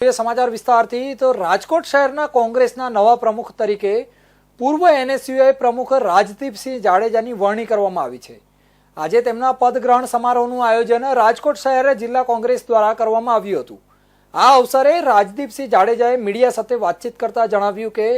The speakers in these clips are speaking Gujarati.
સમાચાર વિસ્તારથી, તો રાજકોટ શહેરના કોંગ્રેસના નવા પ્રમુખ તરીકે પૂર્વ એનએસયુઆઈ પ્રમુખ રાજદીપસિંહ જાડેજાની વરણી કરવામાં આવી છે. આજે તેમના પદગ્રહણ સમારોહનું આયોજન રાજકોટ શહેર જિલ્લા કોંગ્રેસ દ્વારા કરવામાં આવ્યું હતું. આ અવસરે રાજદીપસિંહ જાડેજાએ મીડિયા સાથે વાતચીત કરતા જણાવ્યું કે,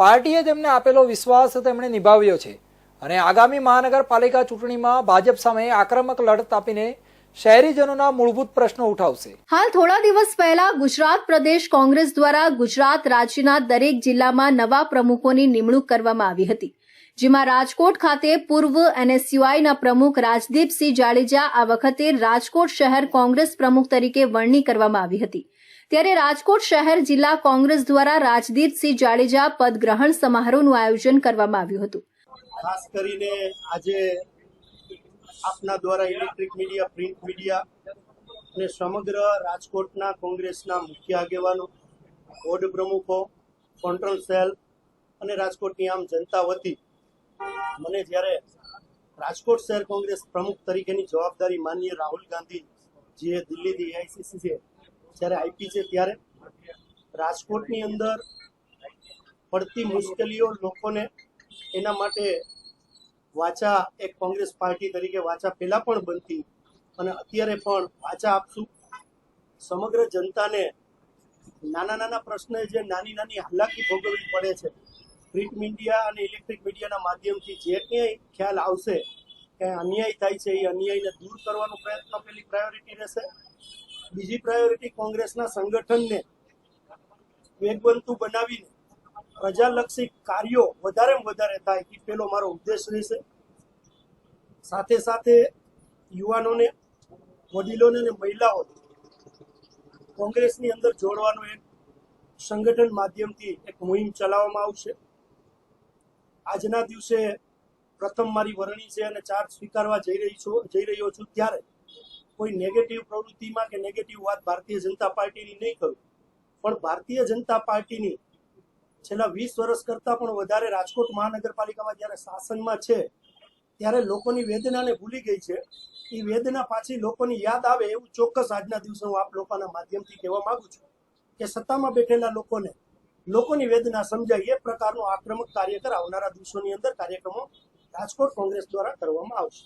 પાર્ટીએ તેમને આપેલો વિશ્વાસ તેમણે નિભાવ્યો છે અને આગામી મહાનગરપાલિકા ચૂંટણીમાં ભાજપ સામે આક્રમક લડત આપીને શહેરીજનોના મૂળભૂત પ્રશ્નો ઉઠાવશે. હાલ થોડા દિવસ પહેલા ગુજરાત પ્રદેશ કોંગ્રેસ દ્વારા ગુજરાત રાજ્યના દરેક જિલ્લામાં નવા પ્રમુખોની નિમણૂક કરવામાં આવી હતી જેમાં રાજકોટ ખાતે પૂર્વ એનએસયુઆઈના પ્રમુખ રાજદીપસિંહ જાડેજા આ વખતે રાજકોટ શહેર કોંગ્રેસ પ્રમુખ તરીકે વરણી કરવામાં આવી હતી. ત્યારે રાજકોટ શહેર જિલ્લા કોંગ્રેસ દ્વારા રાજદીપસિંહ જાડેજા પદગ્રહણ સમારોહનું આયોજન કરવામાં આવ્યું હતું. ખાસ કરીને આજે આપના દ્વારા ઇલેક્ટ્રિક મીડિયા પ્રિન્ટ મીડિયા અને સમગ્ર રાજકોટના કોંગ્રેસના મુખ્ય આગેવાનો બોર્ડ પ્રમુખો કોન્ટ્રોલ સેલ અને રાજકોટની આમ જનતા વતી મને જ્યારે રાજકોટ શહેર કોંગ્રેસ પ્રમુખ તરીકેની જવાબદારી માનીય રાહુલ ગાંધી જે દિલ્હીથી એઆઈસીસી છે, જ્યારે આપી છે ત્યારે રાજકોટની અંદર પડતી મુશ્કેલીઓ લોકોને એના માટે વાચા એક કોંગ્રેસ પાર્ટી તરીકે વાચા પહેલા પણ બનતી અને અત્યારે પણ વાચા આપશું. સમગ્ર જનતાને નાના નાના પ્રશ્ને જે નાની નાની હાલાકી ભોગવવી પડે છે પ્રિન્ટ મીડિયા અને ઇલેક્ટ્રિક મીડિયાના માધ્યમથી જે ક્યાંય ખ્યાલ આવશે કે અન્યાય થાય છે, એ અન્યાયને દૂર કરવાનો પ્રયત્ન પેલી પ્રાયોરિટી રહેશે. બીજી પ્રાયોરિટી કોંગ્રેસના સંગઠનને વેગવંતુ બનાવીને પ્રજાલક્ષી કાર્યો વધારે વધારે થાય એ પેલો મારો ઉદ્દેશ રહેશે. સાથે સાથે યુવાનોને, વડીલોને અને મહિલાઓ કોંગ્રેસની અંદર જોડવાનો એક સંગઠન માધ્યમથી એક મુહિમ ચલાવવામાં આવશે. આજના દિવસે પ્રથમ મારી વરણી છે અને ચાર્જ સ્વીકારવા જઈ રહી છું, જઈ રહ્યો છું ત્યારે કોઈ નેગેટિવ પ્રવૃત્તિમાં કે નેગેટિવ વાત ભારતીય જનતા પાર્ટીની નહીં કરું. પણ ભારતીય જનતા પાર્ટીની છેલ્લા વીસ વર્ષ કરતા પણ વધારે રાજકોટ મહાનગરપાલિકામાં જ્યારે શાસનમાં છે, ત્યારે લોકોની વેદનાને ભૂલી ગઈ છે. એ વેદના પાછી લોકોની યાદ આવે એવું ચોક્કસ આજના દિવસે હું આપ લોકોના માધ્યમથી કહેવા માંગુ છું કે સત્તામાં બેઠેલા લોકોને લોકોની વેદના સમજાય એ પ્રકારનો આક્રમક કાર્યકર આવનારા દિવસોની અંદર કાર્યક્રમો રાજકોટ કોંગ્રેસ દ્વારા કરવામાં આવશે.